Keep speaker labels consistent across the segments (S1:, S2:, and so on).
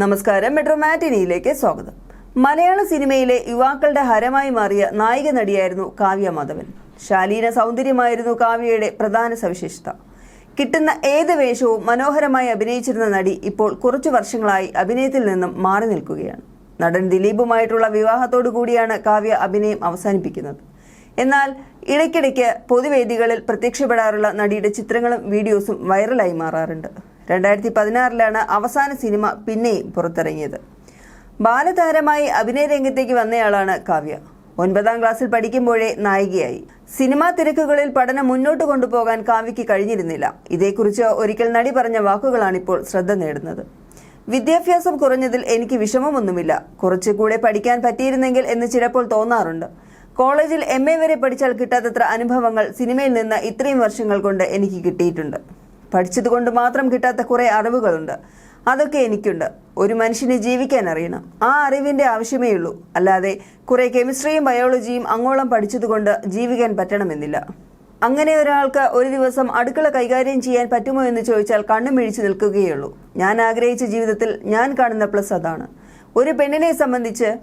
S1: നമസ്കാരം. മെട്രോ മാറ്റിനിയിലേക്ക് സ്വാഗതം. മലയാള സിനിമയിലെ യുവാക്കളുടെ ഹരമായി മാറിയ നായിക നടിയായിരുന്നു കാവ്യ മാധവൻ. ശാലീന സൗന്ദര്യമായിരുന്നു കാവ്യയുടെ പ്രധാന സവിശേഷത. കിട്ടുന്ന ഏത് വേഷവും മനോഹരമായി അഭിനയിച്ചിരുന്ന നടി ഇപ്പോൾ കുറച്ചു വർഷങ്ങളായി അഭിനയത്തിൽ നിന്നും മാറി നിൽക്കുകയാണ്. നടൻ ദിലീപുമായിട്ടുള്ള വിവാഹത്തോടു കൂടിയാണ് കാവ്യ അഭിനയം അവസാനിപ്പിക്കുന്നത്. എന്നാൽ ഇടയ്ക്കിടയ്ക്ക് പൊതുവേദികളിൽ പ്രത്യക്ഷപ്പെടാറുള്ള നടിയുടെ ചിത്രങ്ങളും വീഡിയോസും വൈറലായി മാറാറുണ്ട്. രണ്ടായിരത്തി പതിനാറിലാണ് അവസാന സിനിമ പിന്നെയും പുറത്തിറങ്ങിയത്. ബാലതാരമായി അഭിനയ രംഗത്തേക്ക് വന്നയാളാണ് കാവ്യ. ഒൻപതാം ക്ലാസ്സിൽ പഠിക്കുമ്പോഴേ നായികയായി. സിനിമാ തിരക്കുകളിൽ പഠനം മുന്നോട്ട് കൊണ്ടുപോകാൻ കാവ്യയ്ക്ക് കഴിഞ്ഞിരുന്നില്ല. ഇതേക്കുറിച്ച് ഒരിക്കൽ നടി പറഞ്ഞ വാക്കുകളാണിപ്പോൾ ശ്രദ്ധ നേടുന്നത്. വിദ്യാഭ്യാസം കുറഞ്ഞതിൽ എനിക്ക് വിഷമമൊന്നുമില്ല. കുറച്ചുകൂടെ പഠിക്കാൻ പറ്റിയിരുന്നെങ്കിൽ എന്ന് ചിലപ്പോൾ തോന്നാറുണ്ട്. കോളേജിൽ എം വരെ പഠിച്ചാൽ കിട്ടാത്തത്ര അനുഭവങ്ങൾ സിനിമയിൽ നിന്ന് ഇത്രയും വർഷങ്ങൾ കൊണ്ട് എനിക്ക് കിട്ടിയിട്ടുണ്ട്. പഠിച്ചതുകൊണ്ട് മാത്രം കിട്ടാത്ത കുറേ അറിവുകളുണ്ട്. അതൊക്കെ എനിക്കുണ്ട്. ഒരു മനുഷ്യന് ജീവിക്കാൻ അറിയണം. ആ അറിവിന്റെ ആവശ്യമേ ഉള്ളൂ. അല്ലാതെ കുറേ കെമിസ്ട്രിയും ബയോളജിയും അങ്ങോളം പഠിച്ചതുകൊണ്ട് ജീവിക്കാൻ പറ്റണമെന്നില്ല. അങ്ങനെ ഒരാൾക്ക് ഒരു ദിവസം അടുക്കള കൈകാര്യം ചെയ്യാൻ പറ്റുമോ എന്ന് ചോദിച്ചാൽ കണ്ണു മിഴിച്ചു നിൽക്കുകയുള്ളൂ ഞാൻ ആഗ്രഹിച്ച ജീവിതത്തിൽ ഞാൻ കാണുന്ന പ്ലസ് അതാണ്. ഒരു പെണ്ണിനെ സംബന്ധിച്ച്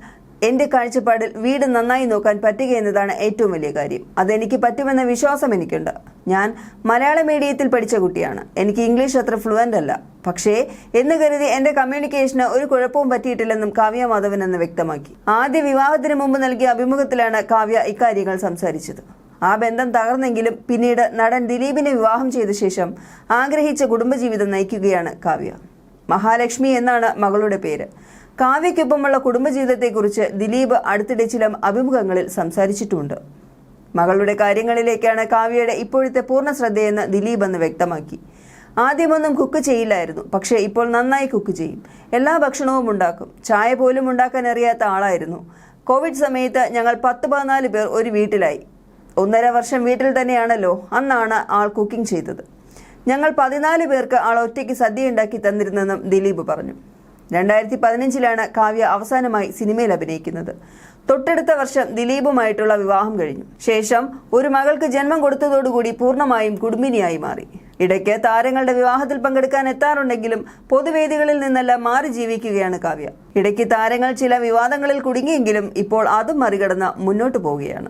S1: എന്റെ കാഴ്ചപ്പാടിൽ വീട് നന്നായി നോക്കാൻ പറ്റുക എന്നതാണ് ഏറ്റവും വലിയ കാര്യം. അതെനിക്ക് പറ്റുമെന്ന വിശ്വാസം എനിക്കുണ്ട്. ഞാൻ മലയാള മീഡിയത്തിൽ പഠിച്ച കുട്ടിയാണ്. എനിക്ക് ഇംഗ്ലീഷ് അത്ര ഫ്ലുവന്റ് അല്ല. പക്ഷേ എന്ന് കരുതി എന്റെ കമ്മ്യൂണിക്കേഷന് ഒരു കുഴപ്പവും പറ്റിയിട്ടില്ലെന്നും കാവ്യ മാധവൻ എന്ന് വ്യക്തമാക്കി. ആദ്യ വിവാഹത്തിന് മുമ്പ് നൽകിയ അഭിമുഖത്തിലാണ് കാവ്യ ഇക്കാര്യങ്ങൾ സംസാരിച്ചത്. ആ ബന്ധം തകർന്നെങ്കിലും പിന്നീട് നടൻ ദിലീപിനെ വിവാഹം ചെയ്ത ശേഷം ആഗ്രഹിച്ച കുടുംബജീവിതം നയിക്കുകയാണ് കാവ്യ. മഹാലക്ഷ്മി എന്നാണ് മകളുടെ പേര്. കാവ്യയ്ക്കൊപ്പമുള്ള കുടുംബജീവിതത്തെക്കുറിച്ച് ദിലീപ് അടുത്തിടെ ചില അഭിമുഖങ്ങളിൽ സംസാരിച്ചിട്ടുണ്ട്. മകളുടെ കാര്യങ്ങളിലേക്കാണ് കാവ്യയുടെ ഇപ്പോഴത്തെ പൂർണ ശ്രദ്ധയെന്ന് ദിലീപ് എന്ന് വ്യക്തമാക്കി. ആദ്യമൊന്നും കുക്ക് ചെയ്യില്ലായിരുന്നു. പക്ഷേ ഇപ്പോൾ നന്നായി കുക്ക് ചെയ്യും. എല്ലാ ഭക്ഷണവും ഉണ്ടാക്കും. ചായ പോലും ഉണ്ടാക്കാൻ അറിയാത്ത ആളായിരുന്നു. കോവിഡ് സമയത്ത് ഞങ്ങൾ പത്ത് പതിനാല് പേർ ഒരു വീട്ടിലായി. ഒന്നര വർഷം വീട്ടിൽ തന്നെയാണല്ലോ അന്നാണ് ആൾ കുക്കിംഗ് ചെയ്തത്. ഞങ്ങൾ പതിനാല് പേർക്ക് ആൾ ഒറ്റയ്ക്ക് സദ്യ ഉണ്ടാക്കി തന്നിരുന്നെന്നും ദിലീപ് പറഞ്ഞു. രണ്ടായിരത്തി പതിനഞ്ചിലാണ് കാവ്യ അവസാനമായി സിനിമയിൽ അഭിനയിക്കുന്നത്. തൊട്ടടുത്ത വർഷം ദിലീപുമായിട്ടുള്ള വിവാഹം കഴിഞ്ഞു. ശേഷം ഒരു മകൾക്ക് ജന്മം കൊടുത്തതോടുകൂടി പൂർണമായും കുടുംബിനിയായി മാറി. ഇടയ്ക്ക് താരങ്ങളുടെ വിവാഹത്തിൽ പങ്കെടുക്കാൻ എത്താറുണ്ടെങ്കിലും പൊതുവേദികളിൽ നിന്നെല്ലാം മാറി ജീവിക്കുകയാണ് കാവ്യ. ഇടയ്ക്ക് താരങ്ങൾ ചില വിവാദങ്ങളിൽ കുടുങ്ങിയെങ്കിലും ഇപ്പോൾ അതും മറികടന്ന് മുന്നോട്ടു പോവുകയാണ്.